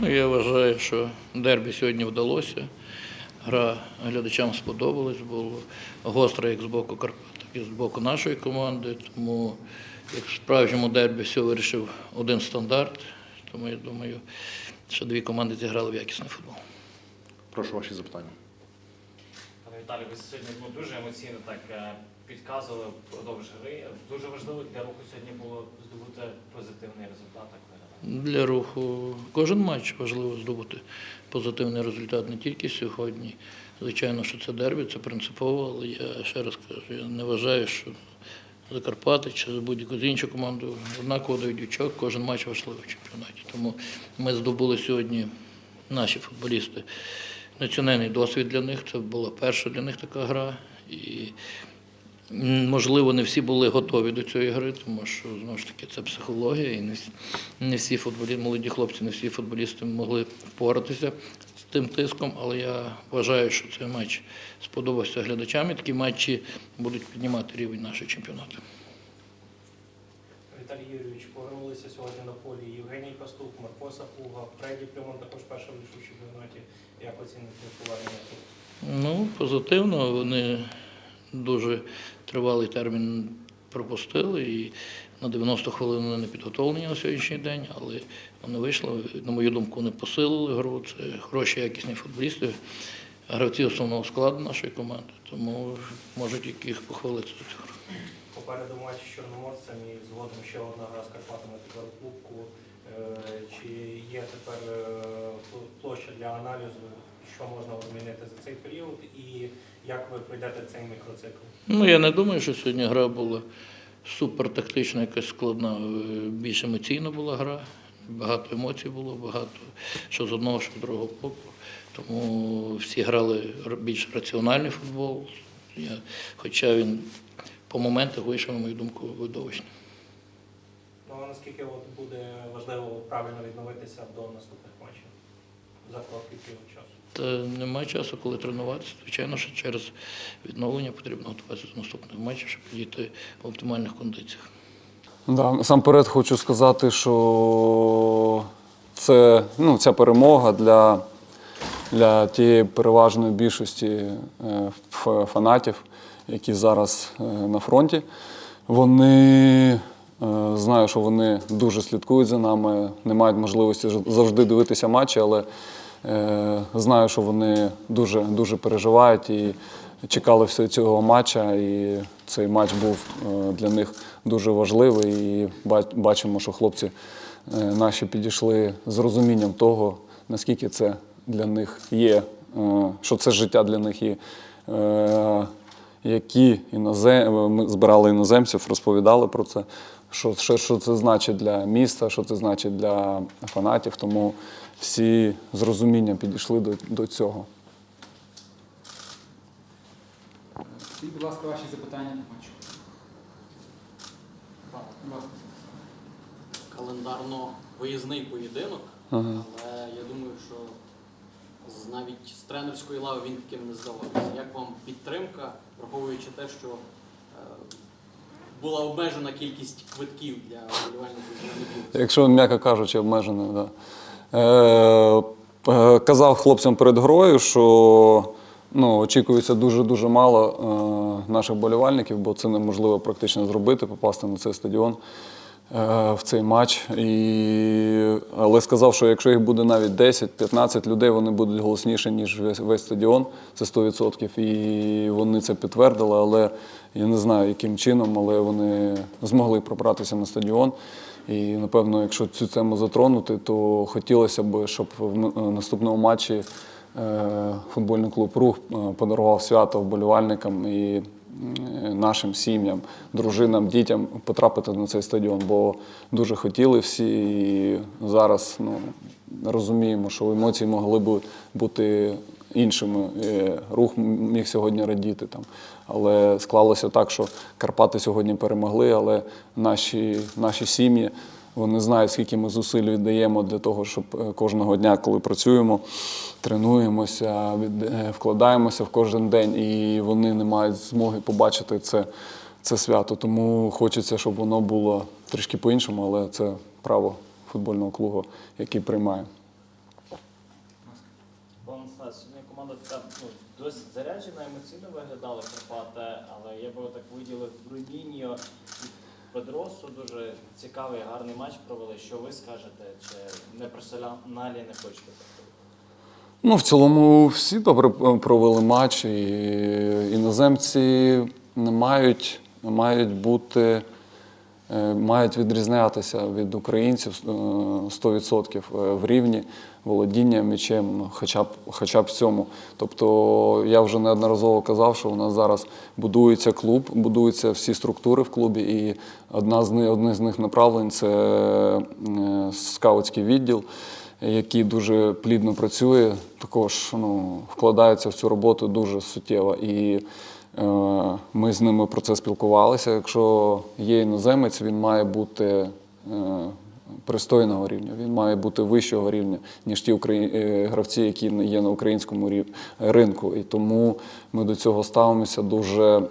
Ну, я вважаю, що дербі сьогодні вдалося. Гра глядачам сподобалась, було гостро як з боку Карпат, так і з боку нашої команди. Тому як в справжньому дербі все вирішив один стандарт. Тому я думаю, що дві команди зіграли в якісний футбол. Прошу ваші запитання. Пане Віталій, ви сьогодні ну, дуже емоційно так е, підказували впродовж гри. Дуже важливо для руху сьогодні було здобути позитивний результат. Для руху кожен матч важливо здобути позитивний результат не тільки сьогодні. Звичайно, що це дербі, це принципово, але я ще раз кажу, я не вважаю, що Закарпати чи будь-яку з іншу команду однаково дають очок, кожен матч важливий в чемпіонаті. Тому ми здобули сьогодні наші футболісти національний досвід для них. Це була перша для них така гра. І Можливо, не всі були готові до цієї гри, тому що знову ж таки це психологія, і не всі, не всі футболісти, молоді хлопці, не всі футболісти могли впоратися з тим тиском. Але я вважаю, що цей матч сподобався глядачам. І такі матчі будуть піднімати рівень нашого чемпіонату. Віталій Юрійович повернулися сьогодні на полі Євгеній Костук, Марко Сапуга, Фредді Плюман також перша в чемпіонаті. Як оціните повернення тут? Ну, позитивно, вони дуже тривалий термін пропустили і на 90 хвилин вони не підготовлені на сьогоднішній день, але вони вийшли, на мою думку, вони посилили гру. Це хороші, якісні футболісти, гравці основного складу нашої команди, тому можуть яких похвалити за цю гру. Попереду матч з Чорноморцем і згодом ще одна гра з Карпатами тепер Кубку. Е, Чи є тепер е, площа для аналізу, що можна змінити за цей період і як ви пройдете цей мікроцикл? Ну, я не думаю, що сьогодні гра була супер тактична, якась складна. Е, Більш емоційна була гра. Багато емоцій було, багато що з одного, що з другого боку. Тому всі грали більш раціональний футбол. Я, хоча він по моментах вийшов, на мою думку, видовищно. Ну а наскільки от буде важливо правильно відновитися до наступних матчів за короткий період часу? Та немає часу, коли тренуватися. Звичайно, що через відновлення потрібно готуватися до наступних матчів, щоб підійти в оптимальних кондиціях. Да, насамперед хочу сказати, що це, ну, ця перемога для, для тієї переважної більшості е, фанатів, які зараз е, на фронті. Вони е, знаю, що вони дуже слідкують за нами, не мають можливості завжди дивитися матчі, але е, знаю, що вони дуже, дуже переживають і чекали все цього матча. І цей матч був для них дуже важливий. І бачимо, що хлопці наші підійшли з розумінням того, наскільки це для них є, що це життя для них є. Е, які інозем... ми збирали іноземців, розповідали про це, що, що, що це значить для міста, що це значить для фанатів. Тому всі з розумінням підійшли до, до цього. Скажіть, будь ласка, ваші запитання до матчу. Календарно виїзний поєдинок, Ага. але я думаю, що з- навіть з тренерської лави він таким не здавався. Як вам підтримка, враховуючи те, що е, була обмежена кількість квитків для вболівальників Якщо м'яко кажучи, обмежена, да. Е, е, казав хлопцям перед грою, що ну, очікується дуже-дуже мало е, наших болівальників, бо це неможливо практично зробити, попасти на цей стадіон в цей матч. І, але сказав, що якщо їх буде навіть 10-15 людей, вони будуть голосніші, ніж весь, весь стадіон, це 100%. І вони це підтвердили, але я не знаю, яким чином, але вони змогли пробратися на стадіон. І напевно, якщо цю тему затронути, то хотілося б, щоб в наступному матчі е, футбольний клуб Рух е, подарував свято вболівальникам і е, нашим сім'ям, дружинам, дітям потрапити на цей стадіон, бо дуже хотіли всі. І зараз ну, розуміємо, що емоції могли б бути іншими. Е, Рух міг сьогодні радіти там. Але склалося так, що Карпати сьогодні перемогли, але наші, наші сім'ї. Вони знають, скільки ми зусиль віддаємо для того, щоб е, кожного дня, коли працюємо, тренуємося, е, вкладаємося в кожен день, і вони не мають змоги побачити це, це свято. Тому хочеться, щоб воно було трішки по-іншому, але це право футбольного клубу, який приймає. Сьогодні команда така ну, досить заряджена, емоційно виглядали Карпати, але я би так виділив Бруніньо і Педросу. Дуже цікавий, гарний матч провели. Що ви скажете? Чи не персоналі не хочете? Ну, в цілому всі добре провели матч, і іноземці мають, мають бути, мають відрізнятися від українців е, 100% в рівні володіння м'ячем, ну, хоча б, хоча б в цьому. Тобто я вже неодноразово казав, що у нас зараз будується клуб, будуються всі структури в клубі, і одна з них, одне з них направлень це е, скаутський відділ який дуже плідно працює, також ну, вкладається в цю роботу дуже суттєво. І е, ми з ними про це спілкувалися. Якщо є іноземець, він має бути е, пристойного рівня, він має бути вищого рівня, ніж ті е, гравці, які є на українському ринку. І тому ми до цього ставимося дуже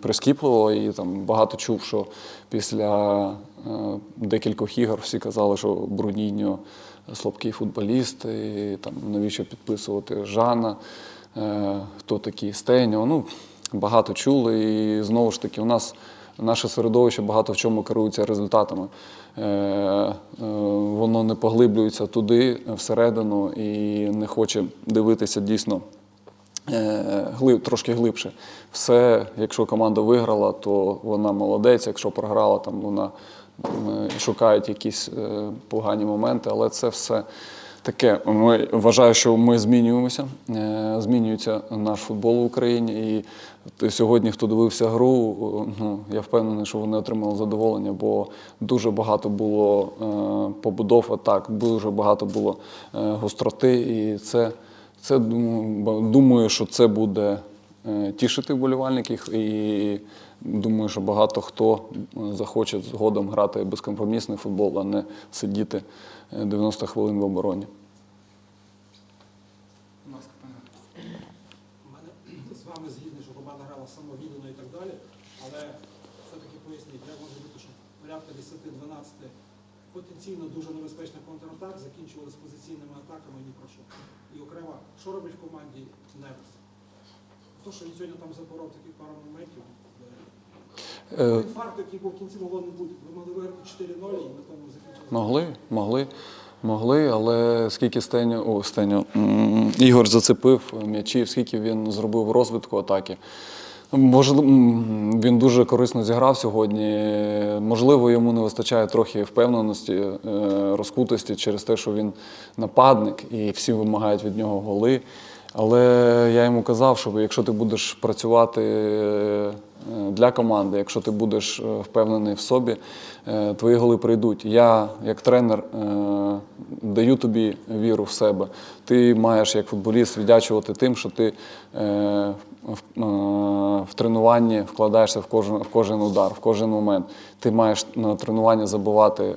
прискіпливо. І там багато чув, що після е, декількох ігор всі казали, що Бруніньо слабкий футболіст, і там навіщо підписувати Жана, е, хто такий Стеньо. Ну, багато чули. І знову ж таки, у нас наше середовище багато в чому керується результатами. Е, е, Воно не поглиблюється туди, всередину, і не хоче дивитися дійсно е, глиб, трошки глибше. Все, якщо команда виграла, то вона молодець. Якщо програла, там вона шукають якісь погані моменти, але це все. Таке, ми вважаю, що ми змінюємося. е, Змінюється наш футбол в Україні. І сьогодні, хто дивився гру, ну я впевнений, що вони отримали задоволення, бо дуже багато було е, побудов атак, дуже багато було е, гостроти. І це, це думаю, що це буде е, тішити вболівальників. І думаю, що багато хто захоче згодом грати безкомпромісний футбол, а не сидіти е, 90 хвилин в обороні. Будь ласка, пане. У мене з вами згідний, що команда грала самовіддано і так далі, але все-таки поясніть, як може бути, що порядка 10-12 потенційно дуже небезпечних контратак закінчували з позиційними атаками ні про що. І окремо, що робить в команді Невес? То, що він сьогодні там запоров таких пару моментів. Е, який був в кінці могло не бути. Ви могли виграти 4-0 і на тому закінчили. Могли, могли, могли, але скільки Стеню, о, Стеню, Ігор зацепив м'ячів, скільки він зробив розвитку атаки. Можливо, він дуже корисно зіграв сьогодні. Можливо, йому не вистачає трохи впевненості, е, розкутості через те, що він нападник і всі вимагають від нього голи. Але я йому казав, що якщо ти будеш працювати е, для команди, якщо ти будеш е, впевнений в собі, е, твої голи прийдуть. Я, як тренер, е, даю тобі віру в себе. Ти маєш як футболіст віддячувати тим, що ти в, тренуванні вкладаєшся в кожен, в кожен удар, в кожен момент. Ти маєш на тренуванні забивати е,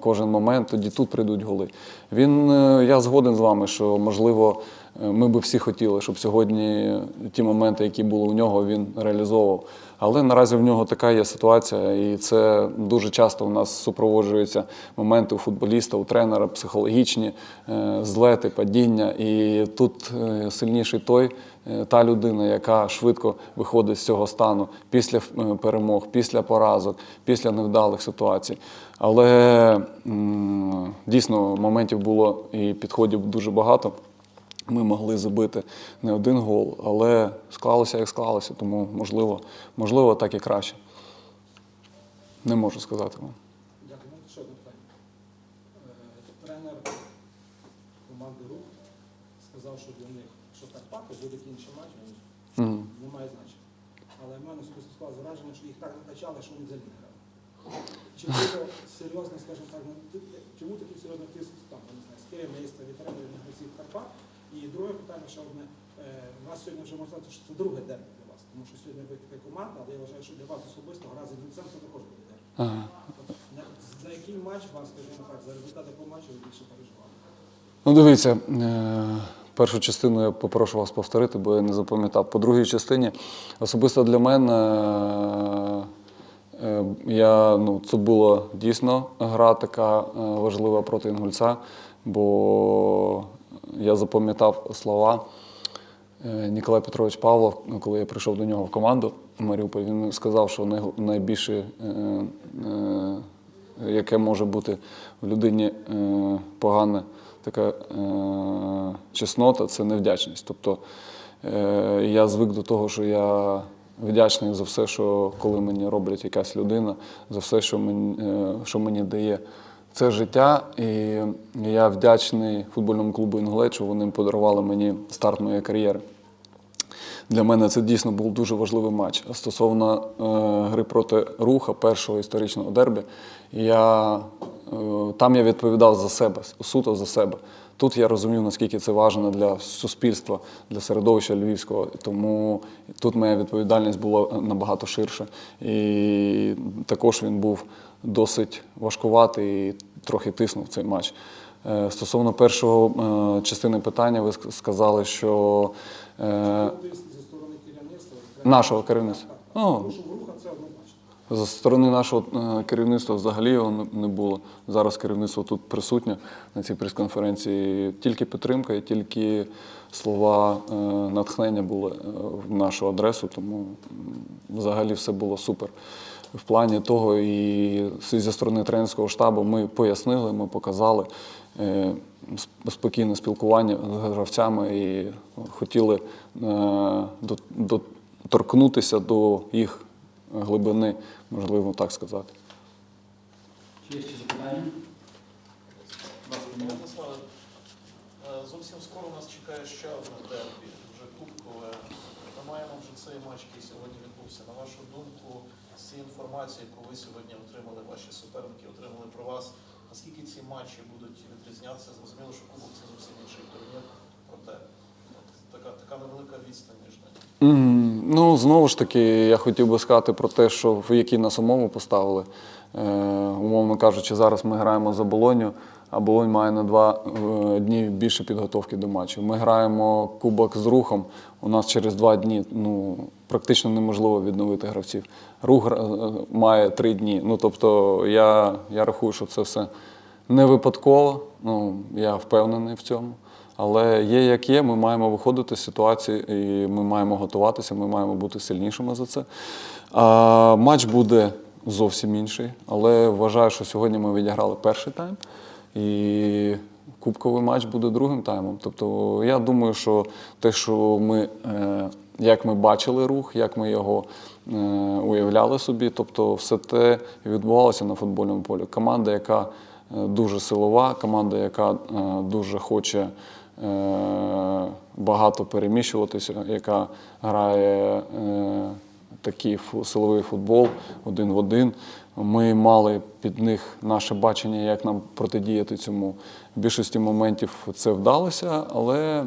кожен момент, тоді тут прийдуть голи. Він, я згоден з вами, що можливо. Е, Ми би всі хотіли, щоб сьогодні ті моменти, які були у нього, він реалізовував. Але наразі в нього така є ситуація, і це дуже часто у нас супроводжуються моменти у футболіста, у тренера, психологічні е, злети, падіння. І тут е, сильніший той, та людина, яка швидко виходить з цього стану після перемог, після поразок, після невдалих ситуацій. Але дійсно моментів було і підходів дуже багато. Ми могли забити не один гол, але склалося як склалося, тому можливо, можливо, так і краще. Не можу сказати вам. Дякую. Ще одне питання. Е, Тренер команди Рух сказав, що для них, що Карпати буде інший матч, він не має значення. Але в мене склалося враження, що їх так накачали, що вони взагалі не грали. Чи було серйозно, скажімо так, ну, чому такий серйозний тиск там, не знаю, з керівництва, від тренерів Карпат? І друге питання, ще одне. Е, У вас сьогодні вже можна сказати, що це друге дербі для вас, тому що сьогодні ви така команда, але я вважаю, що для вас особисто гра з Вінцем це також буде дербі. Ага. Тобто, За який матч вам, скажімо так, за результати по матчу ви більше переживали? Ну, дивіться, е, першу частину я попрошу вас повторити, бо я не запам'ятав. По другій частині особисто для мене е, я, ну, це була дійсно гра така важлива проти Інгульця, бо я запам'ятав слова е, Ніколай Петрович Павлов, коли я прийшов до нього в команду в Маріуполь, він сказав, що найбільше, е, е, яке може бути в людині погане така е, чеснота, це невдячність. Тобто е, я звик до того, що я вдячний за все, що коли мені роблять якась людина, за все, що мені, е, що мені дає це життя. І я вдячний футбольному клубу Інгулець, що вони подарували мені старт моєї кар'єри. Для мене це дійсно був дуже важливий матч. Стосовно е, гри проти руха, першого історичного дербі, я, там я відповідав за себе, суто за себе. Тут я розумів, наскільки це важливо для суспільства, для середовища львівського. Тому тут моя відповідальність була набагато ширша. І також він був досить важкуватий і трохи тиснув цей матч. Е, Стосовно першого е, частини питання, ви сказали, що е, Тобто зі сторони керівництва. Нашого керівництва. Так, О. Тому що в руха це однозначно. Зі сторони нашого е, керівництва взагалі його не- було. Зараз керівництво тут присутнє на цій прес-конференції. Тільки підтримка і тільки слова е, натхнення були е, в нашу адресу, тому взагалі все було супер. В плані того, і зі сторони тренерського штабу ми пояснили, ми показали спокійне спілкування з гравцями і хотіли доторкнутися до їх глибини, можливо так сказати. Чи є ще запитання? Е, зовсім скоро нас чекає ще одне дербі, вже кубкове. Ми маємо вже цей матч, який сьогодні відбувся. На вашу думку, з цієї інформації, яку ви сьогодні отримали, ваші суперники отримали про вас, наскільки ці матчі будуть відрізнятися? Зрозуміло, що кубок це зовсім інший турнір, проте от така, така невелика відстань між ними. Ну, знову ж таки, я хотів би сказати про те, що в які нас умови поставили. Е, умовно кажучи, зараз ми граємо за Болоню, а Болонь має на два е, дні більше підготовки до матчу. Ми граємо кубок з рухом. У нас через два дні ну, практично неможливо відновити гравців. Рух е, має три дні. Ну, тобто, я, я рахую, що це все не випадково. Ну, я впевнений в цьому. Але є як є, ми маємо виходити з ситуації, і ми маємо готуватися, ми маємо бути сильнішими за це. А, матч буде зовсім інший, але вважаю, що сьогодні ми відіграли перший тайм, і кубковий матч буде другим таймом. Тобто я думаю, що те, що ми, е, як ми бачили рух, як ми його е, уявляли собі, тобто все те відбувалося на футбольному полі. Команда, яка е, дуже силова, команда, яка е, дуже хоче багато переміщуватися, яка грає е, такий силовий футбол один в один. Ми мали під них наше бачення, як нам протидіяти цьому. В більшості моментів це вдалося, але,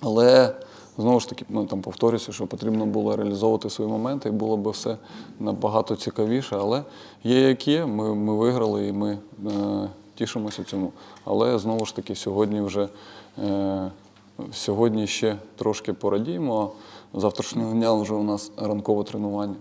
але знову ж таки, ну, там повторюся, що потрібно було реалізовувати свої моменти, і було б все набагато цікавіше. Але є як є, ми, ми виграли і ми е, тішимося цьому. Але знову ж таки, сьогодні вже е, сьогодні ще трошки порадіємо. а Завтрашнього дня вже у нас ранкове тренування.